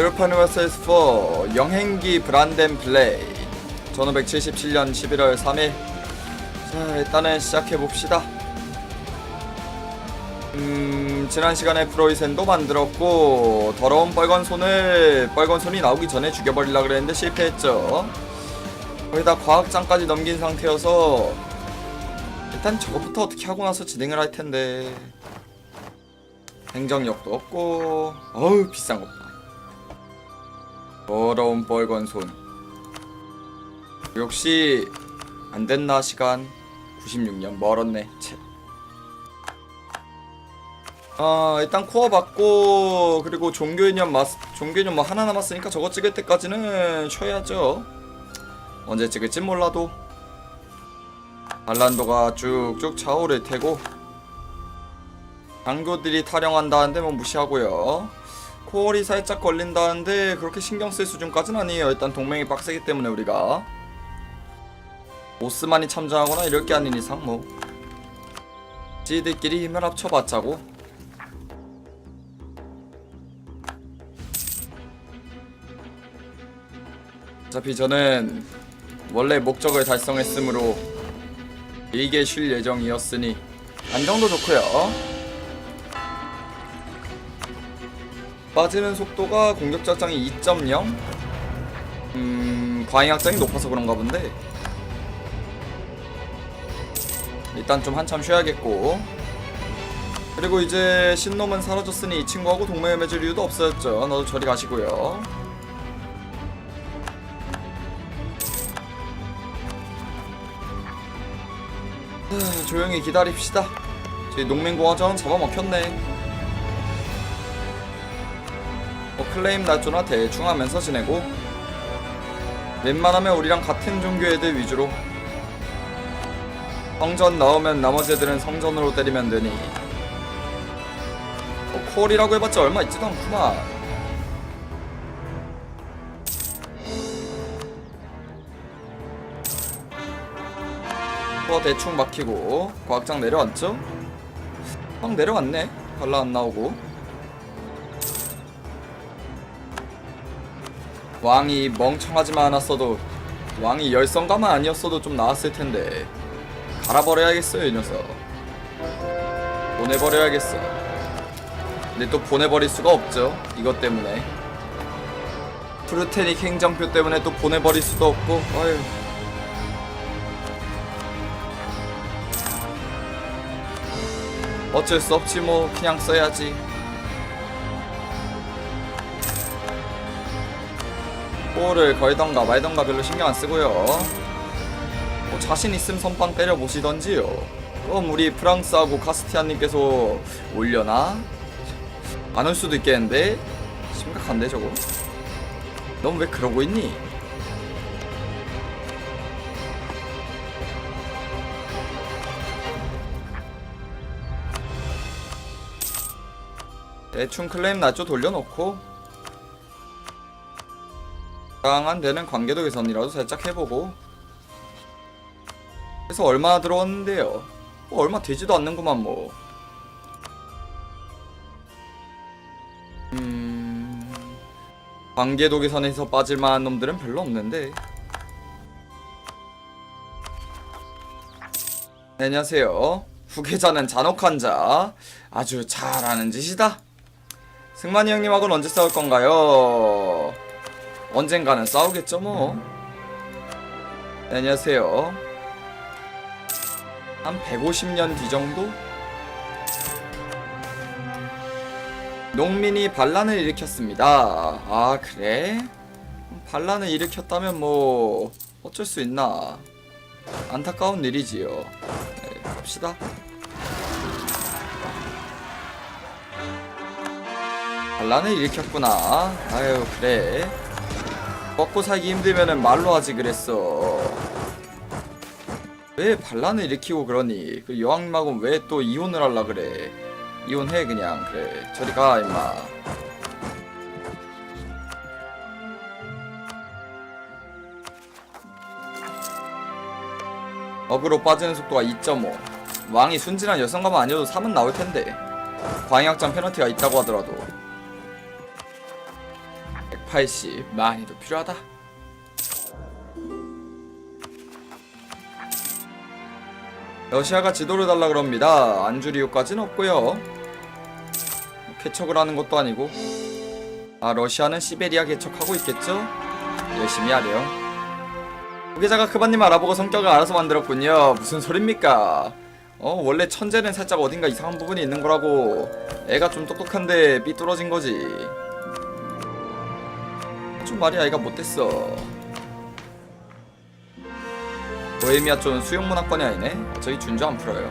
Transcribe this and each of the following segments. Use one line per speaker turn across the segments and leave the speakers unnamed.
유로판 vs 4 영행기 브란덴 플레이. 1577년 11월 3일. 자 일단은 시작해봅시다. 음 지난 시간에 프로이센도 만들었고 더러운 빨간 손을 빨간 손이 나오기 전에 죽여버리려 그랬는데 실패했죠. 거기다 과학장까지 넘긴 상태여서 일단 저것부터 어떻게 하고 나서 진행을 할 텐데. 행정력도 없고 어우 비싼 것봐 더러운 빨간 손. 역시 안 됐나 시간? 96년 멀었네. 채. 아 일단 코어 받고 그리고 종교인연 마스 종교인연 뭐 하나 남았으니까 저거 찍을 때까지는 쉬어야죠. 언제 찍을진 몰라도. 알란도가 쭉쭉 차오를 테고 장교들이 타령한다는데 뭐 무시하고요 코어리 살짝 걸린다는데 그렇게 신경 쓸 수준까지는 아니에요. 일단 동맹이 빡세기 때문에 우리가. 오스만이 참전하거나 이럴 게 아닌 이상 뭐. 지들끼리 힘을 합쳐봤자고. 어차피 저는 원래 목적을 달성했으므로 일개 쉴 예정이었으니 안정도 좋고요 빠지는 속도가 공격 작장이 2.0 음... 과잉 확장이 높아서 그런가 본데. 일단 좀 한참 쉬어야겠고. 그리고 이제 신놈은 사라졌으니 이 친구하고 동맹을 맺을 이유도 없어졌죠. 너도 저리 가시고요. 하, 조용히 기다립시다. 저희 농민공화정 잡아먹혔네 클레임 날조나 대충 하면서 지내고 웬만하면 우리랑 같은 종교 애들 위주로 성전 나오면 나머지 애들은 성전으로 때리면 되니 뭐 콜이라고 해봤자 얼마 있지도 않구만. 뭐 대충 막히고 과학장 내려왔죠? 막 내려왔네. 발라 안 나오고 왕이 멍청하지만 않았어도 왕이 열성가만 아니었어도 좀 나았을 텐데. 갈아버려야겠어요 이 녀석. 보내버려야겠어. 근데 또 보내버릴 수가 없죠 이것 때문에. 프루테닉 행정표 때문에 또 보내버릴 수도 없고 어휴. 어쩔 수 없지 뭐. 그냥 써야지 볼을 걸던가 말던가 별로 신경 안 쓰고요 뭐 자신 있음 선빵 때려 보시던지요 그럼 우리 프랑스하고 카스티안님께서 올려나? 안 올 수도 있겠는데 심각한데 저거 넌 왜 그러고 있니? 대충 클레임 낮죠 돌려놓고 강한 데는 관계도 개선이라도 살짝 해보고. 그래서 얼마 들어왔는데요? 뭐 얼마 되지도 않는구만 뭐. 음... 관계도 개선에서 빠질만한 놈들은 별로 없는데. 네, 안녕하세요. 후계자는 잔혹한 자. 아주 잘하는 짓이다. 승만이 형님하고는 언제 싸울 건가요? 언젠가는 싸우겠죠 뭐. 네, 안녕하세요. 한 150년 뒤 정도? 농민이 반란을 일으켰습니다. 아 그래? 반란을 일으켰다면 뭐 어쩔 수 있나? 안타까운 일이지요. 네, 갑시다. 반란을 일으켰구나. 아유 그래 먹고 살기 힘들면은 말로 하지 그랬어. 왜 반란을 일으키고 그러니? 그 여왕님하고는 왜또 이혼을 할라 그래? 이혼해 그냥. 그래. 저리 가 임마. 어그로 빠지는 속도가 2.5 왕이 순진한 여성가만 아니어도 3은 나올 텐데. 광역장 페널티가 있다고 하더라도 280 많이도 필요하다. 러시아가 지도를 달라 그럽니다. 안 줄 이유까지는 없고요. 개척을 하는 것도 아니고. 아 러시아는 시베리아 개척하고 있겠죠? 열심히 하래요. 후계자가 크바님 알아보고 성격을 알아서 만들었군요. 무슨 소립니까? 어 원래 천재는 살짝 어딘가 이상한 부분이 있는 거라고. 애가 좀 똑똑한데 삐뚤어진 거지 좀 말이 아이가 못됐어. 보헤미아 쪽은 수용문화권이 아니네. 저희 준주 안 풀어요.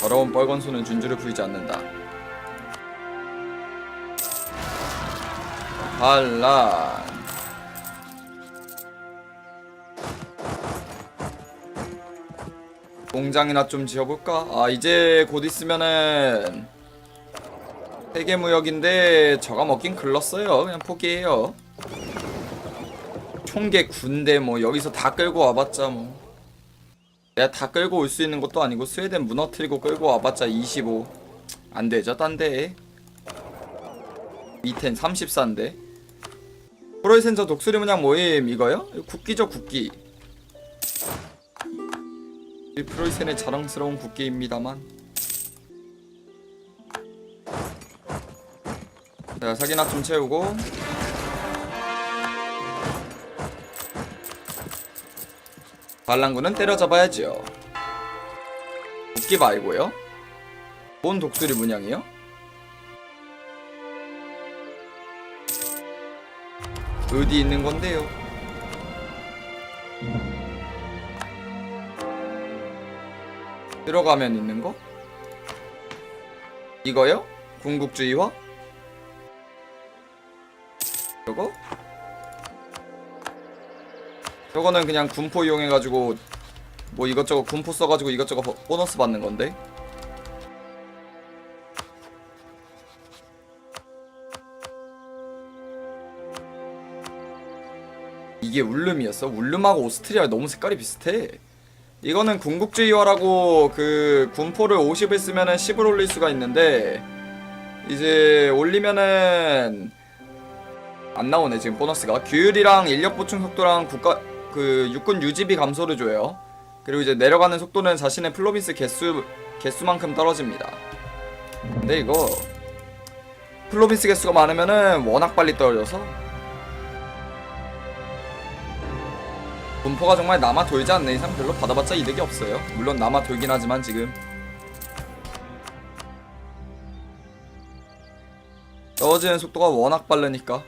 더러운 뻘건 손은 준주를 풀지 않는다. 반란. 공장이나 좀 지어볼까? 아 이제 곧 있으면은 세계무역인데 저가 먹긴 글렀어요. 그냥 포기해요 총계 군대 뭐 여기서 다 끌고 와봤자 뭐. 내가 다 끌고 올 수 있는 것도 아니고 스웨덴 무너뜨리고 끌고 와봤자 25 안되죠 딴데? 미텐 34인데. 프로이센저 독수리 문양 모임 이거요? 이거 국기죠 국기. 이 프로이센의 자랑스러운 국기입니다만. 자 사기나 좀 채우고 반란군은 때려잡아야지요 국기 말고요 뭔 독수리 문양이요? 어디 있는 건데요? 들어가면 있는 거? 이거요? 궁극주의화? 저거는 그냥 군포 이용해가지고 뭐 이것저것 군포 써가지고 이것저것 보- 보너스 받는 건데? 이게 울름이었어? 울름하고 오스트리아 너무 색깔이 비슷해. 이거는 궁극주의화라고 그 군포를 50을 쓰면은 10을 올릴 수가 있는데 이제 올리면은 안 나오네 지금 보너스가. 규율이랑 인력 보충 속도랑 국가 그 육군 유지비 감소를 줘요. 그리고 이제 내려가는 속도는 자신의 플로빈스 개수 개수만큼 떨어집니다. 근데 이거 플로빈스 개수가 많으면은 워낙 빨리 떨어져서 분포가 정말 남아 돌지 않는 이상 별로 받아봤자 이득이 없어요. 물론 남아 돌긴 하지만 지금 떨어지는 속도가 워낙 빠르니까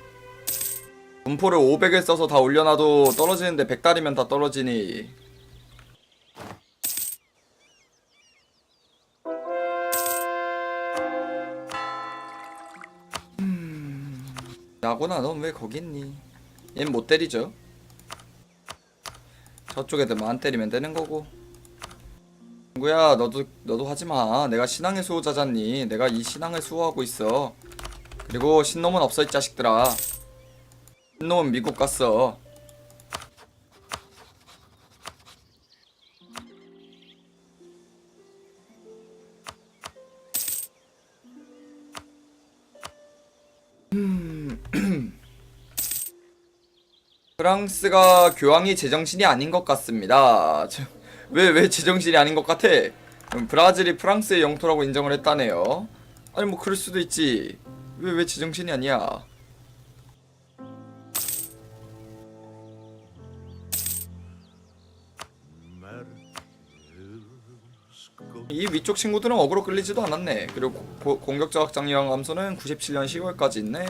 분포를 500을 써서 다 올려놔도 떨어지는데 100달이면 다 떨어지니. 음... 야구나 넌 왜 거기 있니? 얜못 때리죠? 저쪽 애들만 안 때리면 되는 거고. 친구야 너도 너도 하지마. 내가 신앙의 수호자잖니. 내가 이 신앙을 수호하고 있어. 그리고 신놈은 없어 이 자식들아. 신 놈은 미국 갔어 프랑스가 교황이 제정신이 아닌 것 같습니다. 왜 왜 제정신이 아닌 것 같아? 음, 브라질이 프랑스의 영토라고 인정을 했다네요. 아니 뭐 그럴 수도 있지. 왜 왜 제정신이 아니야? 이 위쪽 친구들은 어그로 끌리지도 않았네. 그리고 고- 확장 량 감소는 97년 10월까지 있네.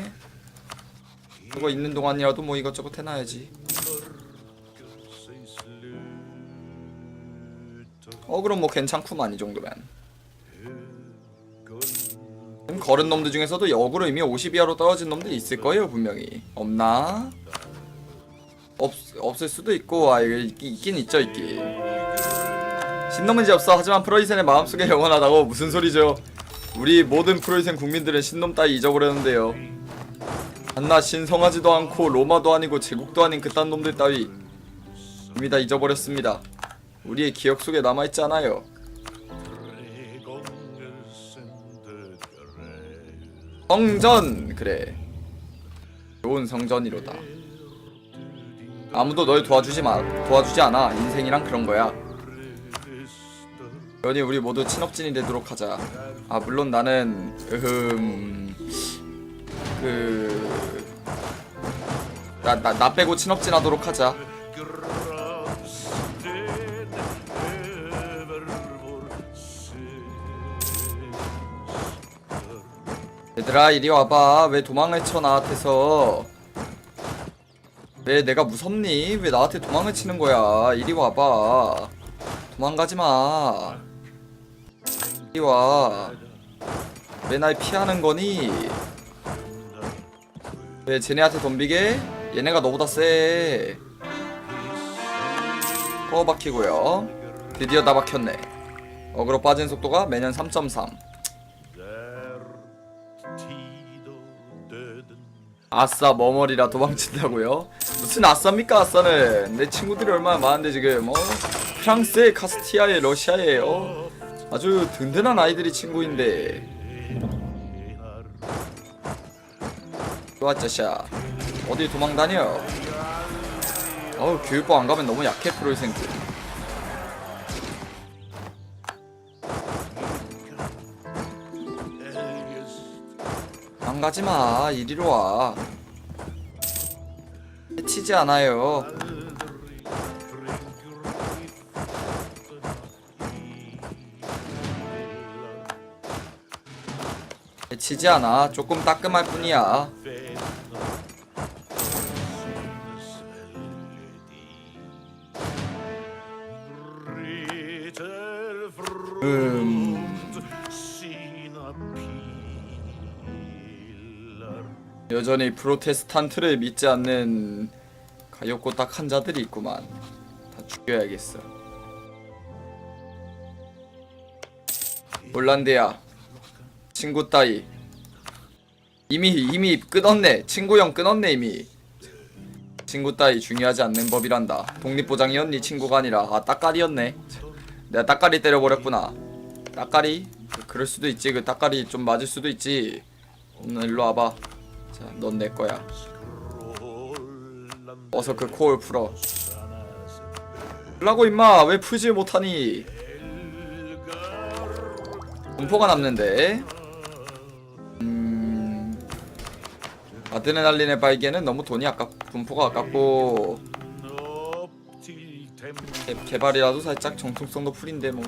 그거 있는 동안이라도 뭐 이것저것 해놔야지. 어 그럼 뭐 괜찮구만 이 정도면. 그럼 걸은 놈들 중에서도 역으로 이미 50 이하로 떨어진 놈들 있을 거예요 분명히. 없나? 없 없을 수도 있고 아 이게 있- 있긴 있죠 있긴. 신놈은 지 없어 하지만 프로이센의 마음속에 영원하다고 무슨 소리죠? 우리 모든 프로이센 국민들은 신놈 따위 잊어버렸는데요. 한나 신성하지도 않고 로마도 아니고 제국도 아닌 그딴 놈들 따위 이미 다 잊어버렸습니다. 우리의 기억 속에 남아있지 않아요. 성전 그래. 좋은 성전이로다. 아무도 널 도와주지 마 도와주지 않아. 인생이란 그런 거야. 연이 우리 모두 친업진이 되도록 하자. 아 물론 나는 으흠 그나 나 나 빼고 친업진 하도록 하자. 얘들아 이리 와봐. 왜 도망을 쳐 나한테서? 왜 내가 무섭니? 왜 나한테 도망을 치는 거야? 이리 와봐. 도망가지 마. 이리 와. 왜 날 피하는 거니? 왜 쟤네한테 덤비게? 얘네가 너보다 세. 어 박히고요. 드디어 다 박혔네. 어그로 빠진 속도가 매년 3.3. 아싸 머머리라 도망친다고요? 무슨 아싸입니까 아싸는 내 친구들이 얼마나 많은데 지금 어? 프랑스에 카스티아에 러시아에 어? 아주 든든한 아이들이 친구인데. 좋아 짜샤. 어디 도망다녀? 어우 교육부 안 가면 너무 약해 프로이생들 안 가지마. 이리로 와. 해치지 않아요 해치지 않아. 조금 따끔할 뿐이야. 음. 여전히 프로테스탄트를 믿지 않는 가엾고 딱한 자들이 있구만. 다 죽여야겠어. 홀란드야. 친구 따위 이미 이미 끊었네 친구형 끊었네 이미 친구 따위 중요하지 않는 법이란다 독립보장이었니 친구가 아니라 아 따까리였네 내가 따까리 때려버렸구나 따까리? 그럴 수도 있지 그 따까리 좀 맞을 수도 있지 음, 일로 와봐 자, 넌 내 거야. 어서 그 코를 풀어. 라고 임마 왜 풀지 못하니? 공포가 남는데. 아드레날린의 발견은 너무 돈이 아깝, 분포가 아깝고 개, 개발이라도 살짝 정통성도 풀인데 뭐.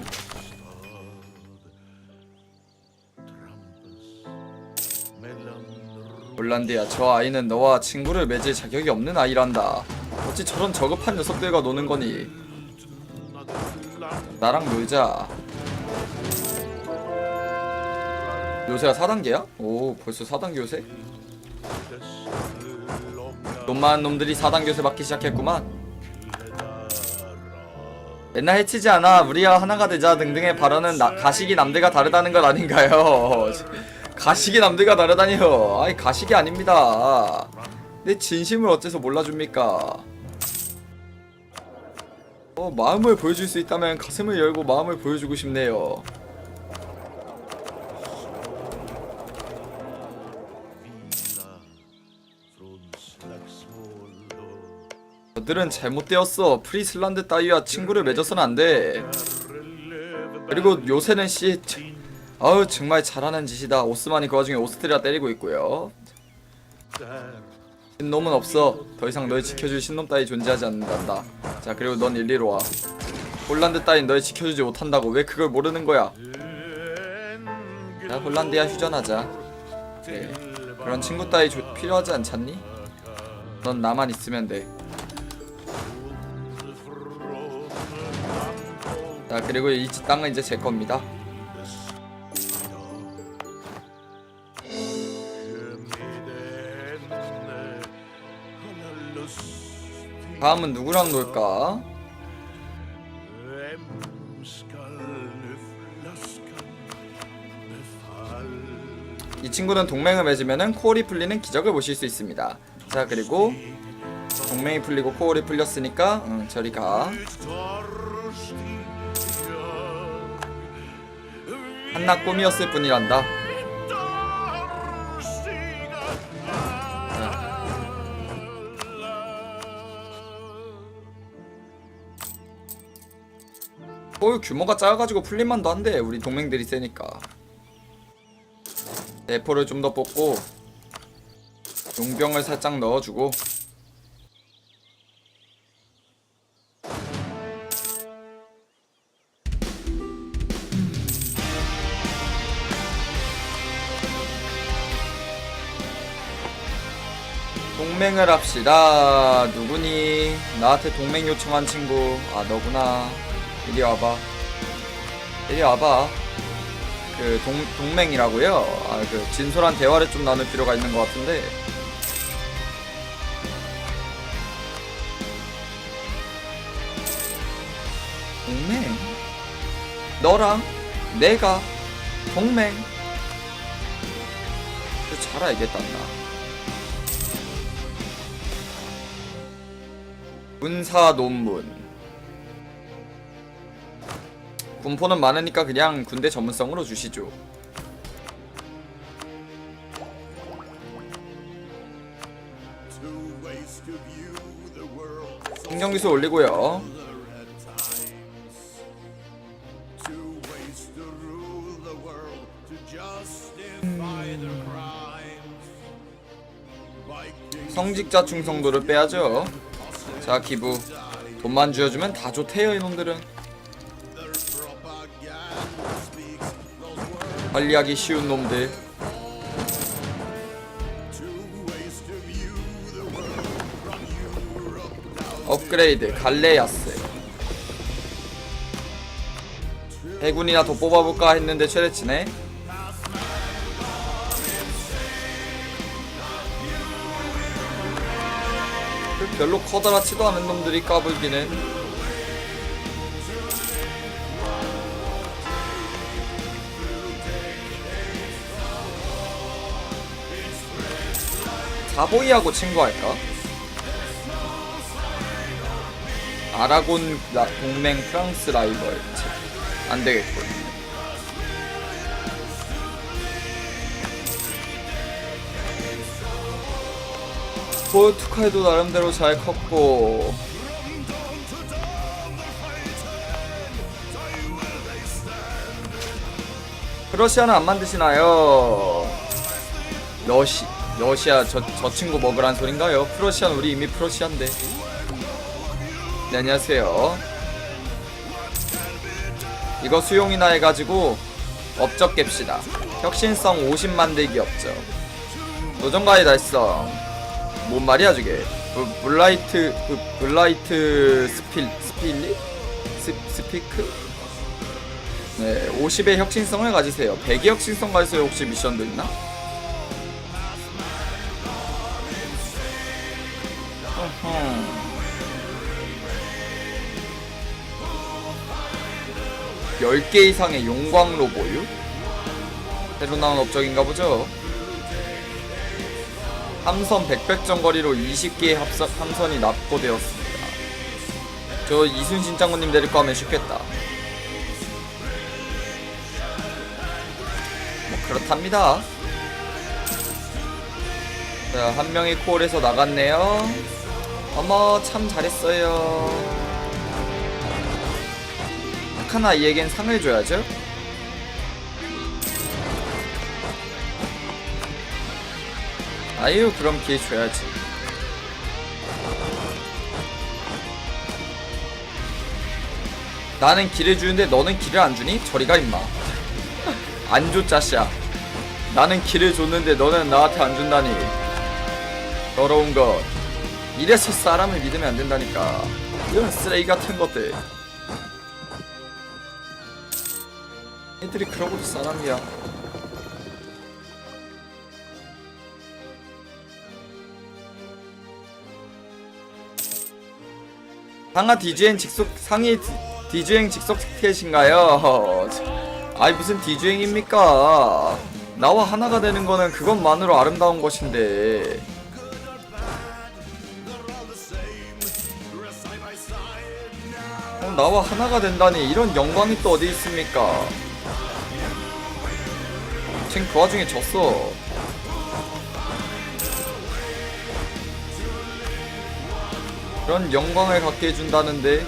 홀란드야 저 아이는 너와 친구를 맺을 자격이 없는 아이란다 어찌 저런 저급한 녀석들과 노는 거니 나랑 놀자 요새가 4단계야? 오 벌써 4단계 요새? 돈 많은 놈들이 4단계 요새 받기 시작했구만 맨날 해치지 않아 우리와 하나가 되자 등등의 발언은 나, 가식이 남들과 다르다는 것 아닌가요 가식이 남들과 다르다니요. 아니 가식이 아닙니다. 내 진심을 어째서 몰라줍니까? 어 마음을 보여줄 수 있다면 가슴을 열고 마음을 보여주고 싶네요. 저들은 잘못되었어. 프리슬란드 따위와 친구를 맺어서는 안 돼. 그리고 요새는 씨 아우 정말 잘하는 짓이다. 오스만이 그 와중에 오스트리아 때리고 있고요. 신놈은 없어. 더 이상 널 지켜줄 신놈 따위 존재하지 않는단다. 자 그리고 넌 일리로 와. 홀란드 따윈 널 지켜주지 못한다고 왜 그걸 모르는 거야? 자 홀란드야 휴전하자. 그래. 그런 친구 따위 조, 필요하지 않잖니? 넌 나만 있으면 돼. 자 그리고 이 땅은 이제 제 겁니다. 다음은 누구랑 놀까? 이 친구는 동맹을 맺으면 코어리 풀리는 기적을 보실 수 있습니다. 자 그리고 동맹이 풀리고 코어리 풀렸으니까 응, 저리 가. 한낱 꿈이었을 뿐이란다. 서울 규모가 작아가지고 풀릴만도 한데 우리 동맹들이 세니까 대포를 좀 더 뽑고 용병을 살짝 넣어주고 동맹을 합시다. 누구니? 나한테 동맹 요청한 친구. 아, 너구나. 이리 와봐. 이리 와봐. 그, 동, 동맹이라고요? 아, 그, 진솔한 대화를 좀 나눌 필요가 있는 것 같은데. 동맹? 너랑 내가 동맹. 잘 알겠다, 나. 군사 논문 군포는 많으니까 그냥 군대 전문성으로 주시죠. 행정기술 올리고요 성직자 충성도를 빼야죠 자 기부 돈만 쥐어주면 다 좋대요 이놈들은. 관리하기 쉬운 놈들 업그레이드 갈레야스 해군이나 더 뽑아볼까 했는데 최대치네 별로 커다랗지도 않은 놈들이 까불기는 사보이하고 친구할까? 아라곤 라- 동맹 프랑스 라이벌 안 되겠군. 포르투갈도 나름대로 잘 컸고 러시아는 안 만드시나요? 러시 러시아 저, 저 친구 먹으란 소린가요? 프러시아는 우리 이미 프러시아인데 네, 안녕하세요. 이거 수용이나 해가지고 업적 깹시다. 혁신성 50 만들기 업적. 노정가의 달성. 뭔 말이야 저게? 브, 블라이트 그 블라이트 스필 스필리? 스, 스피크? 네, 50의 혁신성을 가지세요. 100의 혁신성 가지세요. 혹시 미션도 있나? 어허. 10개 이상의 용광로 보유? 새로 나온 업적인가 보죠? 함선 100백정 거리로 20개의 합선, 함선이 납고되었습니다. 저 이순신 장군님 데리고 하면 쉽겠다. 뭐 그렇답니다. 자, 한 명이 콜에서 나갔네요. 어머, 참 잘했어요. 착한 아이에겐 상을 줘야죠. 아유, 그럼 기회 줘야지. 나는 길을 주는데 너는 길을 안 주니? 저리가 임마. 안 줘, 짜샤. 나는 길을 줬는데 너는 나한테 안 준다니. 더러운 것. 이래서 사람을 믿으면 안 된다니까. 이런 쓰레기 같은 것들. 애들이 그러고도 사람이야. 상하 디주행 직속 상위 디- 디주행 직속 티켓인가요? 아이 무슨 디주행입니까? 나와 하나가 되는 거는 그것만으로 아름다운 것인데. 어, 나와 하나가 된다니 이런 영광이 또 어디 있습니까? 쟨 그 와중에 졌어. 그런 영광을 갖게 해준다는데.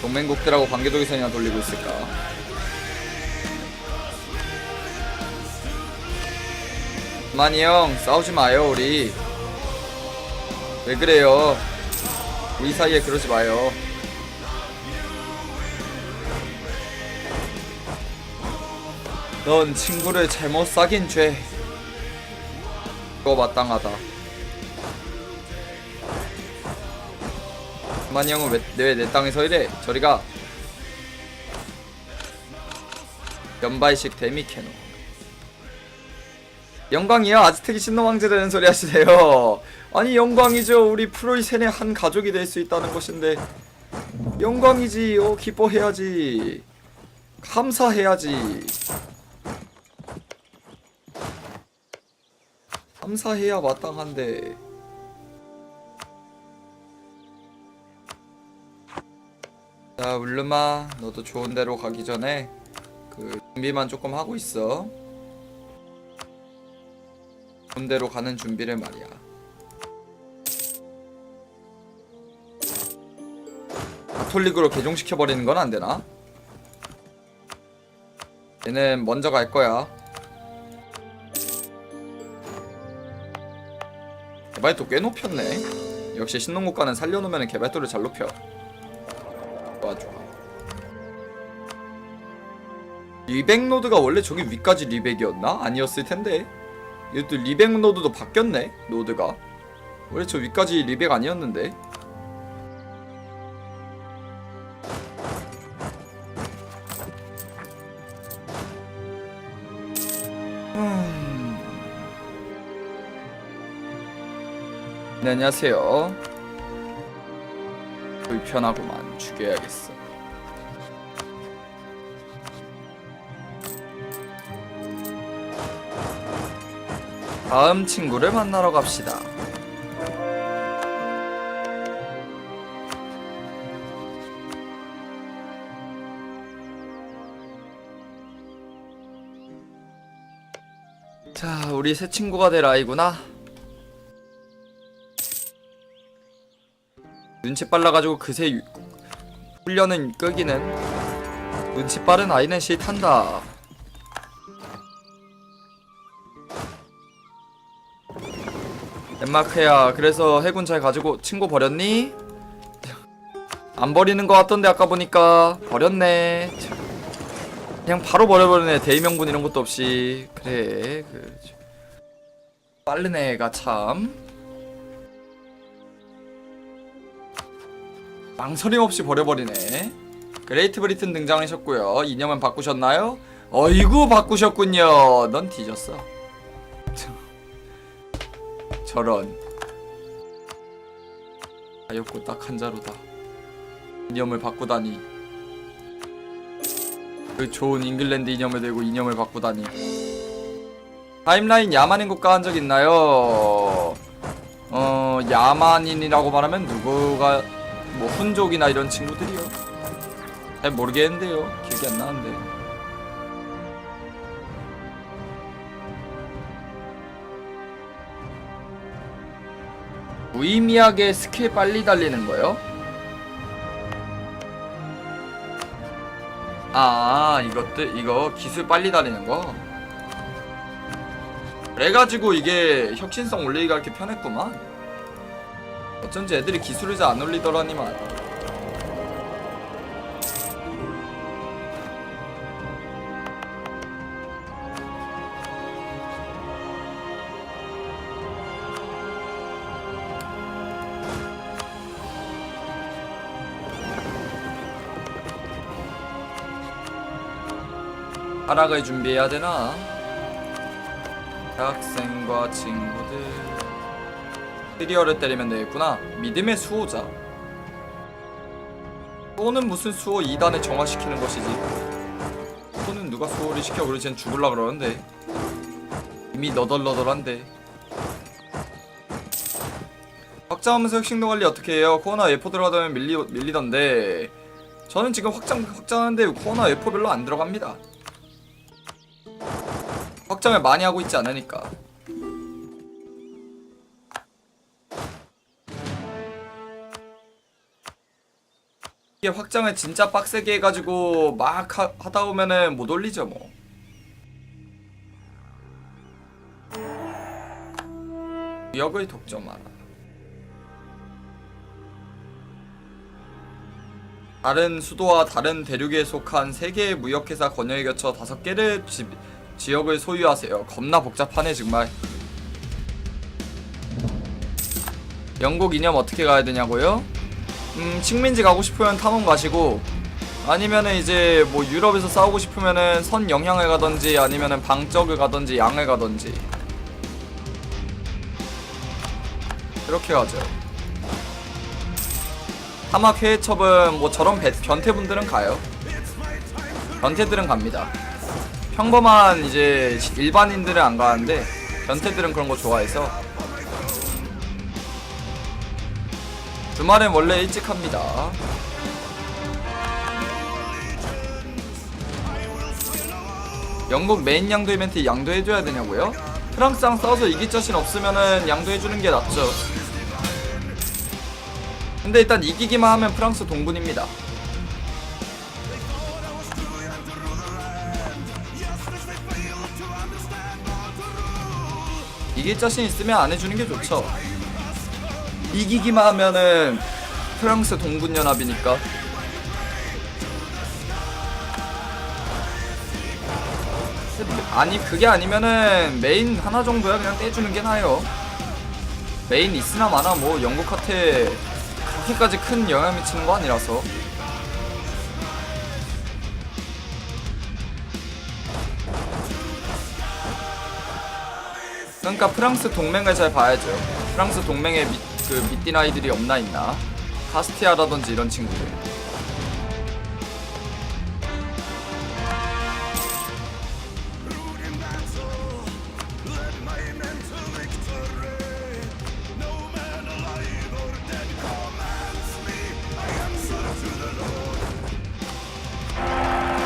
동맹국들하고 관계도기선이나 돌리고 있을까? 마니 형 싸우지 마요 우리. 왜 그래요? 우리 사이에 그러지 마요. 넌 친구를 잘못 사귄 죄. 그거 마땅하다. 만이 형은 왜내 땅에서 이래? 저리가. 연발식 데미캐노. 영광이요 아즈텍이 신노왕제 되는 소리 하시네요. 아니 영광이죠. 우리 프로이 세네 한 가족이 될 수 있다는 것인데. 영광이지 어 기뻐해야지. 감사해야지 감사해야 마땅한데. 자 울르마 너도 좋은 데로 가기 전에 그 준비만 조금 하고 있어. 좋은 데로 가는 준비를 말이야. 가톨릭으로 개종시켜버리는 건 안 되나? 얘는 먼저 갈 거야 개발도 꽤 높였네. 역시 신농국가는 살려놓으면 개발도를 잘 높여. 좋아 좋아 리백 노드가 원래 저기 위까지 리백이었나? 아니었을 텐데. 이것도 리백 노드도 바뀌었네 노드가. 원래 저 위까지 리백 아니었는데 네 안녕하세요. 불편하구만 죽여야겠어. 다음 친구를 만나러 갑시다. 자 우리 새 친구가 될 아이구나 눈치 빨라가지고 그새 유- 훈련은 끄기는 눈치 빠른 아이는 싫단다. 덴마크야 그래서 해군 잘 가지고 친구 버렸니? 안 버리는 것 같던데 아까 보니까. 버렸네. 참. 그냥 바로 버려버리네. 대의명분 이런 것도 없이. 그래 그 빠른 애가 참 망설임 없이 버려버리네. 그레이트 브리튼 등장하셨고요. 이념은 바꾸셨나요? 어이구 바꾸셨군요. 넌 뒤졌어. 저런. 가엾고 딱 한 자루다. 이념을 바꾸다니. 그 좋은 잉글랜드 이념을 들고 이념을 바꾸다니. 타임라인 야만인 국가 한 적 있나요? 어 야만인이라고 말하면 누구가 뭐 훈족이나 이런 친구들이요. 잘 모르겠는데요. 기억이 안 나는데. 무의미하게 스킬 빨리 달리는 거요? 아 이것들 이거 기술 빨리 달리는 거? 그래가지고 이게 혁신성 올리기가 이렇게 편했구만 어쩐지 애들이 기술을 잘 안 올리더라니만 하락을 준비해야 되나? 대학생과 친구들 트리어를 때리면 되겠구나. 믿음의 수호자. 수호는 무슨 수호? 2단을 정화시키는 것이지. 수호는 누가 수호를 시켜? 그러지 쟤는 죽을라 그러는데. 이미 너덜너덜한데. 확장하면서 혁신도 관리 어떻게 해요? 코어나 예포 들어가면 밀리, 밀리던데. 저는 지금 확장 확장하는데 코어나 예포 별로 안 들어갑니다. 확장을 많이 하고 있지 않으니까 이게 확장을 진짜 빡세게 해가지고 막 하, 하다 보면은 못 올리죠 뭐. 역을 독점하라. 다른 수도와 다른 대륙에 속한 세 개의 무역회사 권역에 겹쳐 다섯 개를 지, 지역을 소유하세요. 겁나 복잡하네 정말. 영국 이념 어떻게 가야 되냐고요? 음, 식민지 가고 싶으면 탐험 가시고 아니면은 이제 뭐 유럽에서 싸우고 싶으면은 선 영향을 가던지 아니면은 방적을 가던지 양을 가던지 이렇게 가죠. 사막 회해첩은 뭐 저런 배, 변태분들은 가요. 변태들은 갑니다. 평범한 이제 일반인들은 안 가는데 변태들은 그런 거 좋아해서 주말엔 원래 일찍 합니다. 영국 메인 양도 이벤트 양도해줘야 되냐고요? 프랑스랑 싸워서 이길 자신 없으면은 양도해주는 게 낫죠. 근데 일단 이기기만 하면 프랑스 동분입니다. 이길 자신 있으면 안 해주는 게 좋죠. 이기기만 하면은 프랑스 동분연합이니까. 아니 그게 아니면은 메인 하나 정도야 그냥 떼주는 게 나아요. 메인 있으나 마나 뭐 영국한테 그렇게까지 큰 영향 미치는 거 아니라서. 그러니까 프랑스 동맹을 잘 봐야죠. 프랑스 동맹에 미, 그 미띠 아이들이 없나 있나. 카스티아라든지 이런 친구들.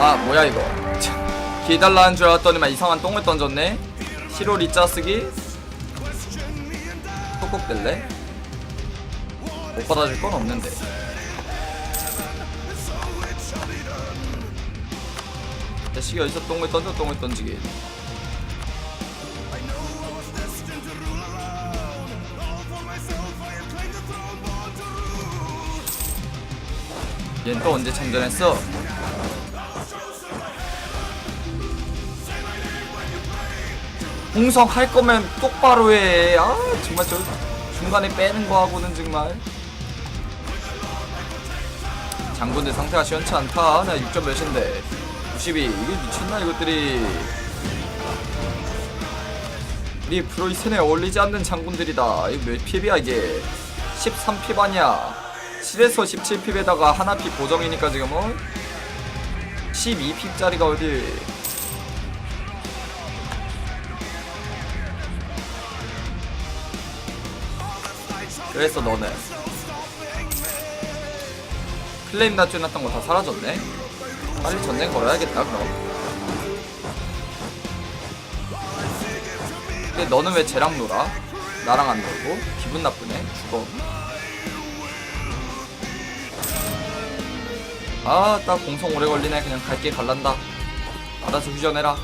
아 뭐야 이거 기달라는 줄 알았더니만 이상한 똥을 던졌네 시로 리 짜 쓰기 톡톡 댈래? 못 받아줄 건 없는데 대식이 어디서 똥을 던져 똥을 던지기 얜또 언제 참전했어? 홍성 할 거면 똑바로 해. 아 정말 저 중간에 빼는 거 하고는 정말. 장군들 상태가 시원치 않다. 나 6점 몇인데. 92. 이게 미쳤나 이것들이. 우리 프로이센에 어울리지 않는 장군들이다. 이거 몇 핍이야 이게? 13핍 아니야. 7에서 17핍에다가 하나 핍 보정이니까 지금 어? 12핍짜리가 어디? 그래서 너는 클레임 다쥐놨던 거 다 사라졌네? 빨리 전쟁 걸어야겠다 그럼 근데 너는 왜 쟤랑 놀아? 나랑 안 놀고? 기분 나쁘네 죽어 아딱 공성 오래 걸리네 그냥 갈게 갈란다 알아서 휴전해라